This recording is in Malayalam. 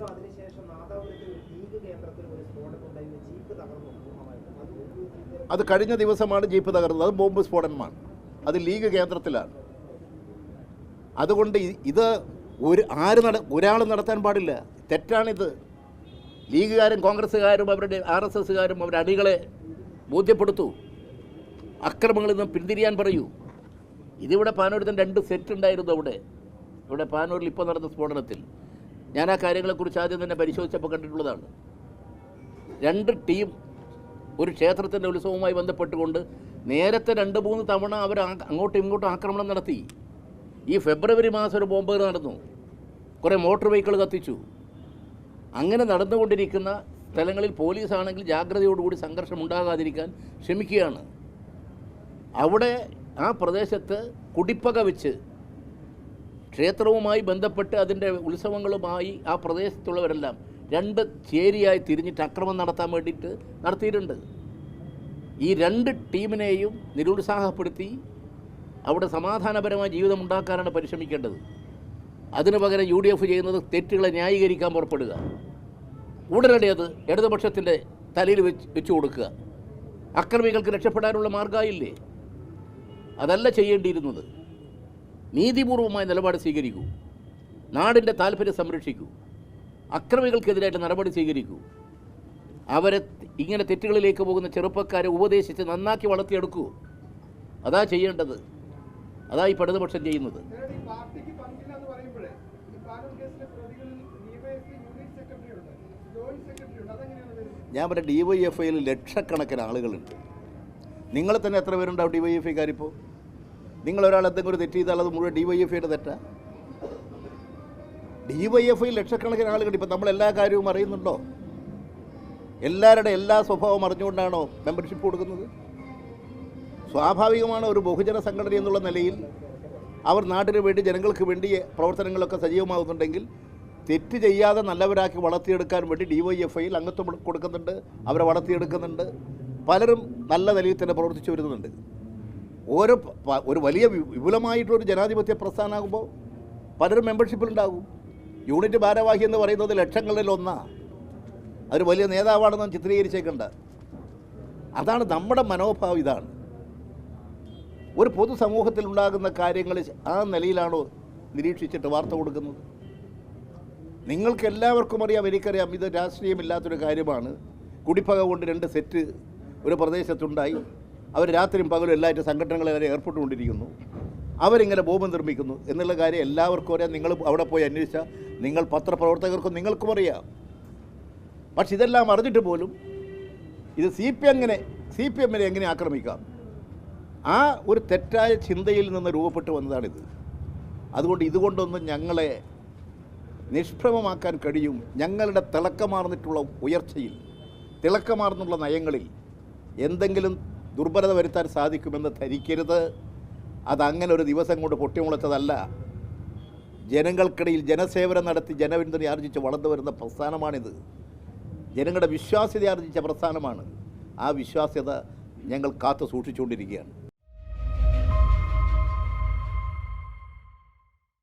ദിവസം അതിനുശേഷം നാദാപുരത്തിൽ ലീഗ് കേന്ദ്രത്തിൽ ഒരു സ്ഫോടനം ഉണ്ടായി ജീപ്പ് തകർന്നു അത് കഴിഞ്ഞ ദിവസമാണ് ജീപ്പ് തകർന്നത്. അത് ബോംബ് സ്ഫോടനമാണ്. അത് ലീഗ് കേന്ദ്രത്തിലാണ്. അതുകൊണ്ട് ഇത് ഒരു ആര് നട ഒരാൾ നടത്താൻ പാടില്ല. തെറ്റാണിത്. ലീഗുകാരും കോൺഗ്രസ്സുകാരും അവരുടെ ആർ എസ് എസ്സുകാരും അവരുടെ അണികളെ ബോധ്യപ്പെടുത്തൂ. അക്രമങ്ങളിൽ നിന്നും പിന്തിരിയാൻ പറയൂ. ഇതിവിടെ പാനൂരത്തിന് രണ്ട് സെറ്റ് ഉണ്ടായിരുന്നു അവിടെ. ഇവിടെ പാനൂരിൽ ഇപ്പോൾ നടന്ന സ്ഫോടനത്തിൽ. ഞാൻ ആ കാര്യങ്ങളെക്കുറിച്ച് ആദ്യം തന്നെ പരിശോധിച്ചപ്പോൾ കണ്ടിട്ടുള്ളതാണ്. രണ്ട് ടീം ഒരു ക്ഷേത്രത്തിന്റെ ഉത്സവവുമായി ബന്ധപ്പെട്ടുകൊണ്ട് നേരത്തെ രണ്ട് മൂന്ന് തവണ അവർ അങ്ങോട്ടും ഇങ്ങോട്ടും ആക്രമണം നടത്തി. ഈ ഫെബ്രുവരി മാസം ഒരു ബോംബ് നടന്നു. കുറേ മോട്ടോർ വെഹിക്കിൾ കത്തിച്ചു. അങ്ങനെ നടന്നുകൊണ്ടിരിക്കുന്ന സ്ഥലങ്ങളിൽ പോലീസാണെങ്കിൽ ജാഗ്രതയോടുകൂടി സംഘർഷം ഉണ്ടാകാതിരിക്കാൻ ശ്രമിക്കുകയാണ്. അവിടെ ആ പ്രദേശത്ത് കുടിപ്പക വെച്ച് ക്ഷേത്രവുമായി ബന്ധപ്പെട്ട് അതിന്റെ ഉത്സവങ്ങളുമായി ആ പ്രദേശത്തുള്ളവരെല്ലാം രണ്ട് ചേരിയായി തിരിഞ്ഞിട്ട് അക്രമം നടത്താൻ വേണ്ടിയിട്ട് നടത്തിയിട്ടുണ്ട്. ഈ രണ്ട് ടീമിനെയും നിരുത്സാഹപ്പെടുത്തി അവിടെ സമാധാനപരമായ ജീവിതം ഉണ്ടാക്കാനാണ് പരിശ്രമിക്കേണ്ടത്. അതിനു പകരം യു ഡി എഫ് ചെയ്യുന്നത് തെറ്റുകളെ ന്യായീകരിക്കാൻ പുറപ്പെടുക. ഉടനടി അത് ഇടതുപക്ഷത്തിന്റെ തലയിൽ വെച്ച് വെച്ചു കൊടുക്കുക. അക്രമികൾക്ക് രക്ഷപ്പെടാനുള്ള മാർഗമായില്ലേ അതല്ല ചെയ്യേണ്ടിയിരുന്നത്. നീതിപൂർവമായ നിലപാട് സ്വീകരിക്കൂ. നാടിന്റെ താല്പര്യം സംരക്ഷിക്കൂ. അക്രമികൾക്കെതിരായിട്ട് നടപടി സ്വീകരിക്കൂ. അവരെ ഇങ്ങനെ തെറ്റുകളിലേക്ക് പോകുന്ന ചെറുപ്പക്കാരെ ഉപദേശിച്ച് നന്നാക്കി വളർത്തിയെടുക്കൂ. അതാ ചെയ്യേണ്ടത്. അതാ ഈ ഇടതുപക്ഷം ചെയ്യുന്നത്. ഞാൻ പറഞ്ഞ ഡി വൈ എഫ് ഐയിൽ ലക്ഷക്കണക്കിന് ആളുകളുണ്ട്. നിങ്ങളെ തന്നെ എത്ര പേരുണ്ടാവും ഡി വൈ എഫ് ഐക്കാരിപ്പോൾ നിങ്ങൾ ഒരാൾ എന്തെങ്കിലും ഒരു തെറ്റ് ചെയ്താൽ അത് മുഴുവൻ ഡി വൈ എഫ് ഐയുടെ തെറ്റാ? ഡി വൈ എഫ് ഐ ലക്ഷക്കണക്കിന് ആളുകൾ ഇപ്പം നമ്മൾ എല്ലാ കാര്യവും അറിയുന്നുണ്ടോ? എല്ലാവരുടെ എല്ലാ സ്വഭാവം അറിഞ്ഞുകൊണ്ടാണോ മെമ്പർഷിപ്പ് കൊടുക്കുന്നത്? സ്വാഭാവികമാണ് ഒരു ബഹുജന സംഘടന എന്നുള്ള നിലയിൽ അവർ നാട്ടിന് വേണ്ടി ജനങ്ങൾക്ക് വേണ്ടി പ്രവർത്തനങ്ങളൊക്കെ സജീവമാകുന്നുണ്ടെങ്കിൽ തെറ്റ് ചെയ്യാതെ നല്ലവരാക്കി വളർത്തിയെടുക്കാൻ വേണ്ടി ഡി വൈ എഫ് ഐയിൽ അംഗത്വം കൊടുക്കുന്നുണ്ട് അവരെ വളർത്തിയെടുക്കുന്നുണ്ട്. പലരും നല്ല നിലയിൽ തന്നെ പ്രവർത്തിച്ചു വരുന്നുണ്ട്. ഓരോ ഒരു വലിയ വി- വിപുലമായിട്ടൊരു ജനാധിപത്യ പ്രസ്ഥാനമാകുമ്പോൾ പലരും മെമ്പർഷിപ്പിലുണ്ടാകും. യൂണിറ്റ് ഭാരവാഹി എന്ന് പറയുന്നത് ലക്ഷങ്ങളിൽ ഒന്നാണ് അതൊരു വലിയ നേതാവാണെന്ന് ചിത്രീകരിച്ചേക്കണ്ട. അതാണ് നമ്മുടെ മനോഭാവം ഇതാണ്. ഒരു പൊതുസമൂഹത്തിൽ ഉണ്ടാകുന്ന കാര്യങ്ങൾ ആ നിലയിലാണോ നിരീക്ഷിച്ചിട്ട് വാർത്ത കൊടുക്കുന്നത്? നിങ്ങൾക്ക് എല്ലാവർക്കും അറിയാം എനിക്കറിയാം ഇത് രാഷ്ട്രീയമില്ലാത്തൊരു കാര്യമാണ്. കുടിപ്പക കൊണ്ട് രണ്ട് സെറ്റ് ഒരു പ്രദേശത്തുണ്ടായി. അവർ രാത്രിയും പകലും എല്ലാവരും സംഘടനകളെ വരെ ഏർപ്പെട്ടുകൊണ്ടിരിക്കുന്നു. അവരിങ്ങനെ ബോംബ് നിർമ്മിക്കുന്നു. എന്നുള്ള കാര്യം എല്ലാവർക്കും അറിയാം. നിങ്ങൾ അവിടെ പോയി അന്വേഷിച്ചാൽ നിങ്ങൾ പത്രപ്രവർത്തകർക്കും നിങ്ങൾക്കും അറിയാം. പക്ഷെ ഇതെല്ലാം അറിഞ്ഞിട്ട് പോലും ഇത് സി പി എങ്ങനെ സി പി എമ്മിനെ എങ്ങനെ ആക്രമിക്കാം? ആ ഒരു തെറ്റായ ചിന്തയിൽ നിന്ന് രൂപപ്പെട്ടു വന്നതാണിത്. അതുകൊണ്ട് ഇതുകൊണ്ടൊന്നും ഞങ്ങളെ നിഷ്പ്രഭമാക്കാൻ കഴിയും. ഞങ്ങളുടെ തിളക്കമാർന്നിട്ടുള്ള ഉയർച്ചയിൽ തിളക്കമാർന്നുള്ള നയങ്ങളിൽ എന്തെങ്കിലും ദുർബലത വരുത്താൻ സാധിക്കുമെന്ന് ധരിക്കരുത്. അതങ്ങനെ ഒരു ദിവസം കൊണ്ട് പൊട്ടിമുളച്ചതല്ല. ജനങ്ങൾക്കിടയിൽ ജനസേവനം നടത്തി ജനപിന്തുണ ആർജിച്ച് വളർന്നു വരുന്ന പ്രസ്ഥാനമാണിത്. ജനങ്ങളുടെ വിശ്വാസ്യത ആർജിച്ച പ്രസ്ഥാനമാണ്. ആ വിശ്വാസ്യത ഞങ്ങൾ കാത്തു സൂക്ഷിച്ചുകൊണ്ടിരിക്കുകയാണ്.